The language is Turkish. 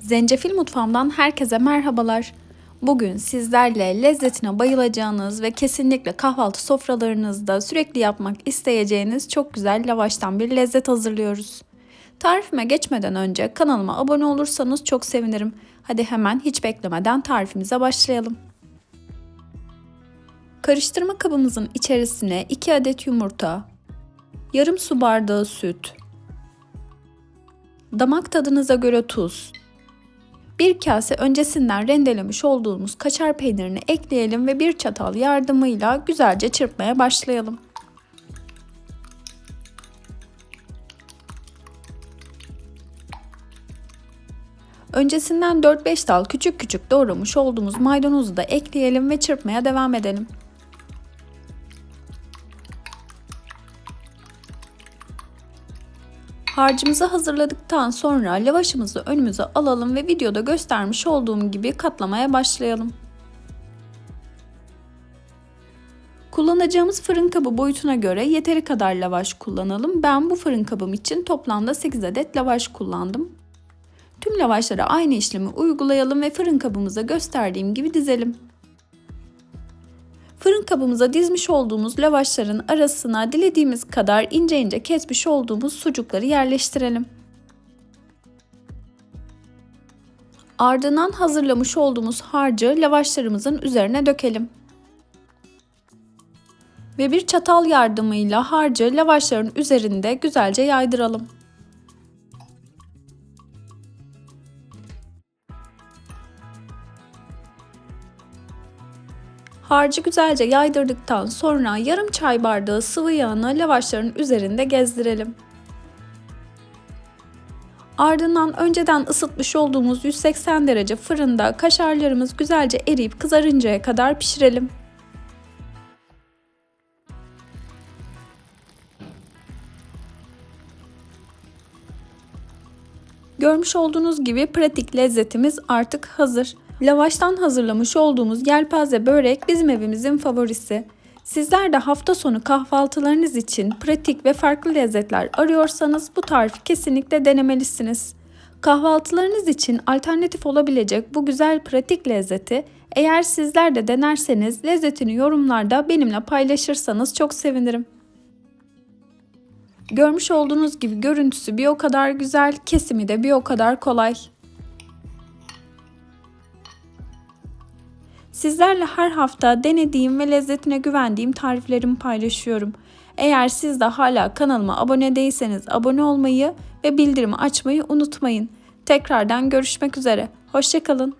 Zencefil Mutfağım'dan herkese merhabalar. Bugün sizlerle lezzetine bayılacağınız ve kesinlikle kahvaltı sofralarınızda sürekli yapmak isteyeceğiniz çok güzel lavaştan bir lezzet hazırlıyoruz. Tarifime geçmeden önce kanalıma abone olursanız çok sevinirim. Hadi hemen hiç beklemeden tarifimize başlayalım. Karıştırma kabımızın içerisine 2 adet yumurta, yarım su bardağı süt, damak tadınıza göre tuz, bir kase öncesinden rendelemiş olduğumuz kaşar peynirini ekleyelim ve bir çatal yardımıyla güzelce çırpmaya başlayalım. Öncesinden 4-5 dal küçük küçük doğramış olduğumuz maydanozu da ekleyelim ve çırpmaya devam edelim. Harcımızı hazırladıktan sonra lavaşımızı önümüze alalım ve videoda göstermiş olduğum gibi katlamaya başlayalım. Kullanacağımız fırın kabı boyutuna göre yeteri kadar lavaş kullanalım. Ben bu fırın kabım için toplamda 8 adet lavaş kullandım. Tüm lavaşlara aynı işlemi uygulayalım ve fırın kabımıza gösterdiğim gibi dizelim. Fırın kabımıza dizmiş olduğumuz lavaşların arasına dilediğimiz kadar ince ince kesmiş olduğumuz sucukları yerleştirelim. Ardından hazırlamış olduğumuz harcı lavaşlarımızın üzerine dökelim. Ve bir çatal yardımıyla harcı lavaşların üzerinde güzelce yaydıralım. Harcı güzelce yaydırdıktan sonra yarım çay bardağı sıvı yağını lavaşların üzerinde gezdirelim. Ardından önceden ısıtmış olduğumuz 180 derece fırında kaşarlarımız güzelce eriyip kızarıncaya kadar pişirelim. Görmüş olduğunuz gibi pratik lezzetimiz artık hazır. Lavaştan hazırlamış olduğumuz yelpaze börek bizim evimizin favorisi. Sizler de hafta sonu kahvaltılarınız için pratik ve farklı lezzetler arıyorsanız bu tarifi kesinlikle denemelisiniz. Kahvaltılarınız için alternatif olabilecek bu güzel pratik lezzeti eğer sizler de denerseniz lezzetini yorumlarda benimle paylaşırsanız çok sevinirim. Görmüş olduğunuz gibi görüntüsü bir o kadar güzel, kesimi de bir o kadar kolay. Sizlerle her hafta denediğim ve lezzetine güvendiğim tariflerimi paylaşıyorum. Eğer siz de hala kanalıma abone değilseniz abone olmayı ve bildirimi açmayı unutmayın. Tekrardan görüşmek üzere. Hoşçakalın.